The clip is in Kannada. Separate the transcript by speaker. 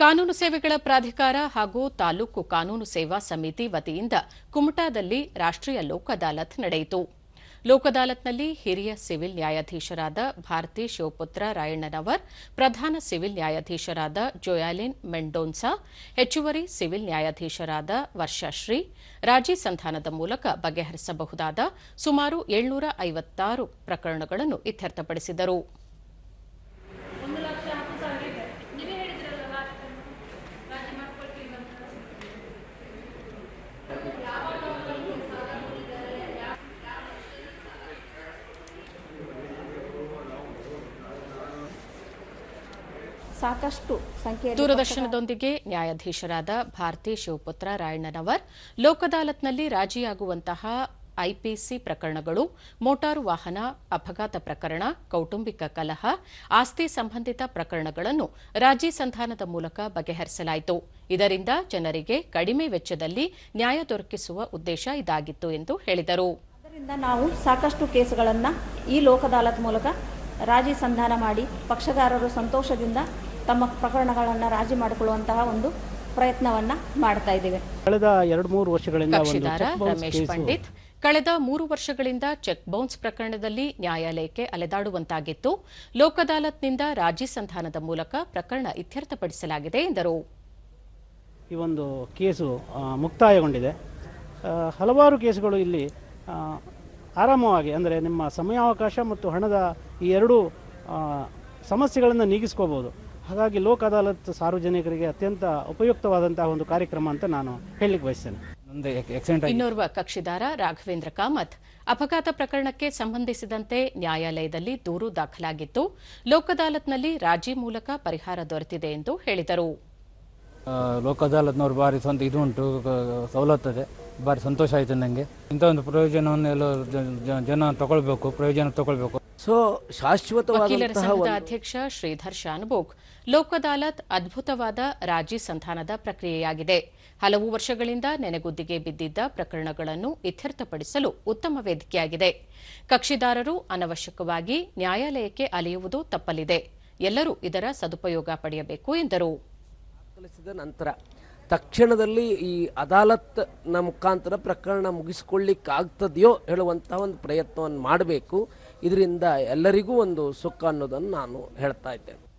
Speaker 1: ಕಾನೂನು ಸೇವೆಗಳ ಪ್ರಾಧಿಕಾರ ಹಾಗೂ ತಾಲೂಕು ಕಾನೂನು ಸೇವಾ ಸಮಿತಿ ವತಿಯಿಂದ ಕುಮಟಾದಲ್ಲಿ ರಾಷ್ಟ್ರೀಯ ಲೋಕ್ ಅದಾಲತ್ ನಡೆಯಿತು. ಲೋಕ್ ಅದಾಲತ್ನಲ್ಲಿ ಹಿರಿಯ ಸಿವಿಲ್ ನ್ಯಾಯಾಧೀಶರಾದ ಭಾರತಿ ಶಿವಪುತ್ರ ರಾಯಣ್ಣನವರ್, ಪ್ರಧಾನ ಸಿವಿಲ್ ನ್ಯಾಯಾಧೀಶರಾದ ಜೊಯಾಲಿನ್ ಮೆಂಡೋನ್ಸಾ, ಹೆಚ್ಚುವರಿ ಸಿವಿಲ್ ನ್ಯಾಯಾಧೀಶರಾದ ವರ್ಷಶ್ರೀ ರಾಜಿ ಸಂಧಾನದ ಮೂಲಕ ಬಗೆಹರಿಸಬಹುದಾದ ಸುಮಾರು ಏಳ್ನೂರ ಐವತ್ತಾರು ಪ್ರಕರಣಗಳನ್ನು ಇತ್ಯರ್ಥಪಡಿಸಿದರು.
Speaker 2: ಸಾಕಷ್ಟು ಸಂಖ್ಯೆ
Speaker 1: ದೂರದರ್ಶನದೊಂದಿಗೆ ನ್ಯಾಯಾಧೀಶರಾದ ಭಾರತಿ ಶಿವಪುತ್ರ ರಾಯಣ್ಣನವರ್ ಲೋಕದಾಲತ್ನಲ್ಲಿ ರಾಜಿಯಾಗುವಂತಹ ಐಪಿಸಿ ಪ್ರಕರಣಗಳು ಮೋಟಾರು ವಾಹನ ಅಪಘಾತ ಪ್ರಕರಣ ಕೌಟುಂಬಿಕ ಕಲಹ ಆಸ್ತಿ ಸಂಬಂಧಿತ ಪ್ರಕರಣಗಳನ್ನು ರಾಜಿ ಸಂಧಾನದ ಮೂಲಕ ಬಗೆಹರಿಸಲಾಯಿತು. ಇದರಿಂದ ಜನರಿಗೆ ಕಡಿಮೆ ವೆಚ್ಚದಲ್ಲಿ ನ್ಯಾಯ ದೊರಕಿಸುವ ಉದ್ದೇಶ ಇದಾಗಿತ್ತು ಎಂದು ಹೇಳಿದರು.
Speaker 2: ಅದರಿಂದ ನಾವು ಸಾಕಷ್ಟು ಕೇಸುಗಳನ್ನು ಈ ಲೋಕದಾಲತ್ ಮೂಲಕ ರಾಜಿ ಸಂಧಾನ ಮಾಡಿ ಪಕ್ಷಗಾರರು ಸಂತೋಷದಿಂದ ತಮ್ಮ ಪ್ರಕರಣಗಳನ್ನು ರಾಜಿ ಮಾಡಿಕೊಳ್ಳುವಂತಹ ಒಂದು ಪ್ರಯತ್ನವನ್ನ ಮಾಡ್ತಾ ಇದ್ದೇವೆ.
Speaker 3: ಕಳೆದ ಎರಡು ಮೂರು ವರ್ಷಗಳಿಂದ
Speaker 1: ರಮೇಶ್ ಪಂಡಿತ್. ಕಳೆದ ಮೂರು ವರ್ಷಗಳಿಂದ ಚೆಕ್ ಬೌನ್ಸ್ ಪ್ರಕರಣದಲ್ಲಿ ನ್ಯಾಯಾಲಯಕ್ಕೆ ಅಲೆದಾಡುವಂತಾಗಿತ್ತು. ಲೋಕದಾಲತ್ನಿಂದ ರಾಜಿ ಸಂಧಾನದ ಮೂಲಕ ಪ್ರಕರಣ ಇತ್ಯರ್ಥಪಡಿಸಲಾಗಿದೆ ಎಂದರು.
Speaker 3: ಈ ಒಂದು ಕೇಸು ಮುಕ್ತಾಯಗೊಂಡಿದೆ. ಆ, ಹಲವಾರು ಕೇಸುಗಳು ಇಲ್ಲಿ ಆ, ಆರಾಮವಾಗಿ ಅಂದರೆ ನಿಮ್ಮ ಸಮಯಾವಕಾಶ ಮತ್ತು ಹಣದ ಈ ಎರಡು ಆ, ಸಮಸ್ಯೆಗಳನ್ನು ನೀಗಿಸ್ಕೋಬೋದು. ಹಾಗಾಗಿ ಲೋಕ ಅದಾಲತ್ ಸಾರ್ವಜನಿಕರಿಗೆ ಅತ್ಯಂತ ಉಪಯುಕ್ತವಾದಂತಹ ಒಂದು ಕಾರ್ಯಕ್ರಮ ಅಂತ ನಾನು ಹೇಳಲಿಕ್ಕೆ ಬಯಸ್ತೇನೆ.
Speaker 1: ಇನ್ನೋರ್ವ ಕಕ್ಷಿದಾರ ರಾಘವೇಂದ್ರ ಕಾಮತ್ ಅಪಘಾತ ಪ್ರಕರಣಕ್ಕೆ ಸಂಬಂಧಿಸಿದಂತೆ ನ್ಯಾಯಾಲಯದಲ್ಲಿ ದೂರು ದಾಖಲಾಗಿತ್ತು. ಲೋಕ್ ಅದಾಲತ್ನಲ್ಲಿ ರಾಜಿ ಮೂಲಕ ಪರಿಹಾರ ದೊರೆತಿದೆ ಎಂದು ಹೇಳಿದರು.
Speaker 4: ಲೋಕದಾಲತ್ನವರು ಲೋಕ ಅದಾಲತ್ನವ್ರು ಭಾರಿ ಸ್ವಂತ ಇದು ಉಂಟು ಸವಲತ್ತದೆ ಭಾರಿ ಸಂತೋಷ ಆಯಿತು ನನಗೆ ಇಂಥ ಒಂದು ಪ್ರಯೋಜನವನ್ನು ಎಲ್ಲ ಜ- ಜನ ತಗೊಳ್ಬೇಕು ಪ್ರಯೋಜನ ತಗೊಳ್ಬೇಕು.
Speaker 5: ಸೊ
Speaker 1: ವಕೀಲರ
Speaker 5: ಶಾಶ್ವತವಾದಂತಹ
Speaker 1: ಸಂಘದ ಅಧ್ಯಕ್ಷ ಶ್ರೀಧರ್ ಶಾನ್ಬೋಗ್ ಲೋಕ್ ಅದಾಲತ್ ಅದ್ಭುತವಾದ ರಾಜಿ ಸಂಧಾನದ ಪ್ರಕ್ರಿಯೆಯಾಗಿದೆ. ಹಲವು ವರ್ಷಗಳಿಂದ ನೆನೆಗುದ್ದಿಗೆ ಬಿದ್ದಿದ್ದ ಪ್ರಕರಣಗಳನ್ನು ಇತ್ಯರ್ಥಪಡಿಸಲು ಉತ್ತಮ ವೇದಿಕೆಯಾಗಿದೆ. ಕಕ್ಷಿದಾರರು ಅನವಶ್ಯಕವಾಗಿ ನ್ಯಾಯಾಲಯಕ್ಕೆ ಅಲೆಯುವುದು ತಪ್ಪಲಿದೆ. ಎಲ್ಲರೂ ಇದರ ಸದುಪಯೋಗ ಪಡೆಯಬೇಕು ಎಂದರು.
Speaker 5: ದಾಖಲಿಸಿದ ನಂತರ ತಕ್ಷಣದಲ್ಲಿ ಈ ಅದಾಲತ್ನ ಮುಖಾಂತರ ಪ್ರಕರಣ ಮುಗಿಸ್ಕೊಳ್ಳಿಕ್ಕಾಗ್ತದೆಯೋ ಹೇಳುವಂತಹ ಒಂದು ಪ್ರಯತ್ನವನ್ನು ಮಾಡಬೇಕು. ಇದರಿಂದ ಎಲ್ಲರಿಗೂ ಒಂದು ಸುಖ ಅನ್ನೋದನ್ನು ನಾನು ಹೇಳ್ತಾ ಇದ್ದೇನೆ.